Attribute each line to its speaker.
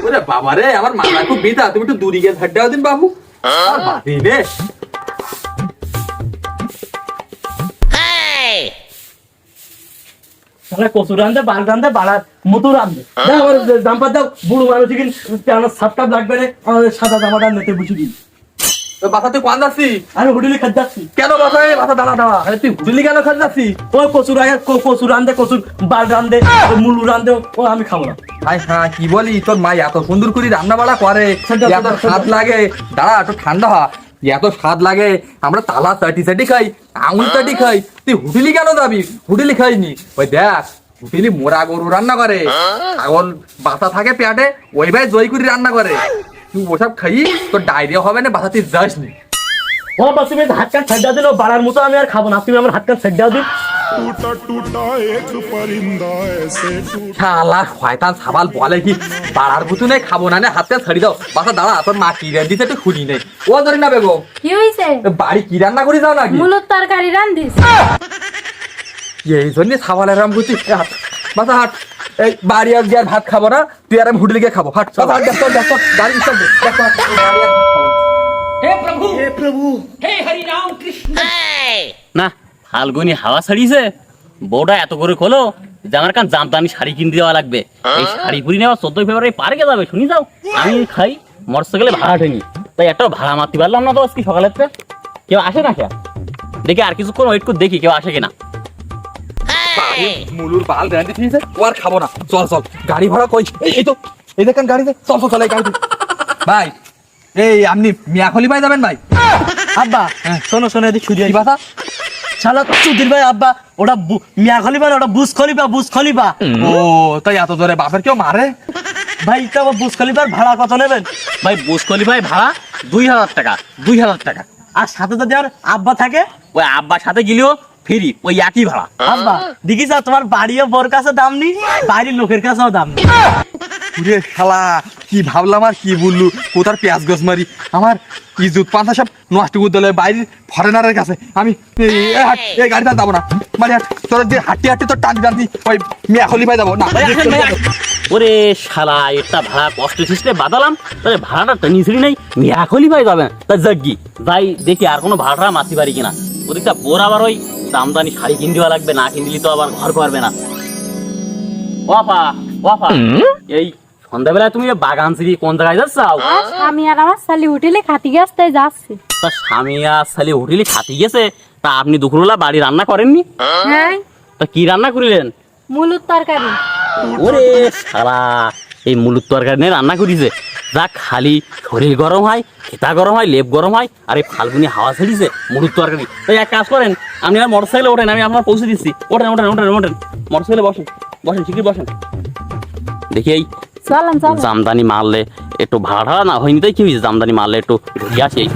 Speaker 1: ওরে বাবা রে আমার মাথা খুব বিতা তুমি একটু দূরে গিয়ে ঝাড় দেওয়া দিন বাবু। রে।
Speaker 2: তাহলে কচু রান্ধে বাল রান্ধে বাড়ার মতো রান্ধে দাও আমার জাম্পার দাও বুড়ো মানুষ কিন্তু লাগবে না আমাদের সাদা জামাটা নেতে বুঝি দিন
Speaker 1: বাসা তুই কোন যাচ্ছি
Speaker 2: আমি হোটেলে খাদ যাচ্ছি।
Speaker 1: কেন বাসা বাসা দাঁড়া দাঁড়া? আরে তুই হুডলি কেন যাচ্ছি
Speaker 2: ওই রান্ধে কচুর বাল রান্ধে ওই মুলু রান্ধে ও আমি খাব না।
Speaker 1: হাই হ্যাঁ কি বলি? তোর মা এত সুন্দর করে রান্না বাড়া করে
Speaker 2: ঠান্ডা,
Speaker 1: এত
Speaker 2: ঠান্ডা,
Speaker 1: স্বাদ লাগে। দাঁড়া একটু ঠান্ডা হ। এত স্বাদ লাগে। আমরা তালা চাটি চাটি খাই আঙুল চাটি খাই। তুই হুটেলি কেন যাবি? হুটেলি খাইনি। ওই দেখ হুটেলি মোরা গরু রান্না করে। ছাগল বাসা থাকে পেটে ওই ভাই জয় করে রান্না করে। তুই ওসব খাই তোর ডায়রিয়া হবে না বাসাতে যাস নি
Speaker 2: ও বাস তুমি হাত কান ছেড়া দিন বাড়ার মতো আমি আর খাব না তুমি আমার হাত কান ছেড়া দিন
Speaker 3: টুটা টুটা এক পরিন্দা এসে
Speaker 1: শালা শয়তান সাবাল বলে কি পাড়ার ভুতু নাই খাব না না হাতে ছাড়ি দাও বাসা দাঁড়া তোর মা কি রান দিতে একটু খুলি নাই ও ধরে না বেগম
Speaker 4: কি হইছে
Speaker 1: বাড়ি কি রান্না করি যাও নাকি
Speaker 4: মূলত তরকারি রান
Speaker 1: এই জন্য সাবালের রাম হাত বাসা হাট এই বাড়ি আর গিয়ে আর ভাত খাব না তুই আর আমি হোটেলে গিয়ে খাব। হাট চল হাট দেখো দেখো গাড়ি চল দেখো
Speaker 5: না ফাল্গুনি হাওয়া ছাড়িয়েছে? বউটা এত করে খোলো যে আমার কান জামদানি শাড়ি কিনতে দেওয়া লাগবে। এই শাড়ি পুরি নেওয়া চোদ্দই ফেব্রুয়ারি পার্কে যাবে শুনি যাও। আমি খাই মোটরসাইকেলে ভাড়া ঠেনি তাই একটা ভাড়া মারতে পারলাম না তো আজকে সকালের থেকে। কেউ আসে না কে? দেখি আর কিছুক্ষণ ওয়েট করে দেখি কেউ আসে কিনা।
Speaker 1: মুলুর বাল ও আর খাব না। চল চল গাড়ি ভাড়া কই? এই তো এই দেখেন গাড়িতে চল চল চল এই গাড়িতে। ভাই এই আপনি মিয়াখলি ভাই যাবেন ভাই?
Speaker 2: আব্বা শোনো শোনো এদিক শুধু
Speaker 1: কি কথা
Speaker 2: শালা চুদির ভাই আব্বা ওটা মিয়া ওটা বুস বুস
Speaker 1: ও তাই এত জোরে বাপের কেউ মারে?
Speaker 2: ভাই তো বুস খলিবার ভাড়া কত নেবেন?
Speaker 5: ভাই বুস ভাই ভাড়া দুই হাজার টাকা দুই হাজার টাকা।
Speaker 2: আর সাথে যদি আর আব্বা থাকে?
Speaker 5: ওই আব্বার সাথে গেলেও ফ্রি ওই একই ভাড়া।
Speaker 2: আব্বা দেখি যা তোমার বাড়িও বোর কাছে দাম নেই বাড়ির লোকের কাছেও দাম নেই।
Speaker 1: পুরে শালা কি ভাবলাম আর কি বললু? কোথার পেঁয়াজ গছ মারি? আমার ইজুত পান্থা সব নষ্ট করে দিলে বাইরের ফরেনারের কাছে। আমি এই গাড়িটা যাব না। মানে তোর যে হাঁটি হাঁটি তোর টানতি টানতি ওই মিয়াখলি ভাই যাব। না।
Speaker 5: ওরে শালা এটা ভাড়া কষ্ট সিস্টে বাদালাম। তাহলে ভাড়াটা টেনিসরি নেই মিয়াখলি ভাই যাবে। তা জাগি যাই দেখি আর কোনো ভাড়া মাতি পারি কিনা। ওদিকটা বোর আবার ওই দামদানি শাড়ি কিন দেওয়া লাগবে না কিন দিলে তো আবার ঘর পারবে না। ওয়াপা ওয়াপা। এই সন্ধ্যাবেলায় তুমি বাগান সিঁড়ি কোন জায়গায় যাচ্ছ
Speaker 4: আর আমি আর আমার শালি উঠিলে খাতি গাছ তাই যাচ্ছি।
Speaker 5: তা স্বামী আর ছেলে হোটেলে খাতি গেছে তা আপনি দুপুরবেলা বাড়ি রান্না করেননি?
Speaker 4: হ্যাঁ।
Speaker 5: তা কি রান্না করিলেন?
Speaker 4: মূলত তরকারি।
Speaker 5: ওরে সারা এই মুলুর তরকারি নিয়ে রান্না করিছে। যা খালি শরীর গরম হয় খেতা গরম হয় লেপ গরম হয় আর এই ফাল্গুনি হাওয়া ছেড়িছে মুলুর তরকারি। তাই এক কাজ করেন আপনি আর মোটর সাইকেলে ওঠেন আমি আপনার পৌঁছে দিচ্ছি। ওঠেন ওঠেন ওঠেন ওঠেন। মোটর সাইকেলে বসেন বসেন ঠিকই বসেন। দেখি এই জামদানি মারলে একটু ভাড়া না হয়নি তাই কি হয়েছে? জামদানি মারলে একটু ঘুরিয়ে আসি এই।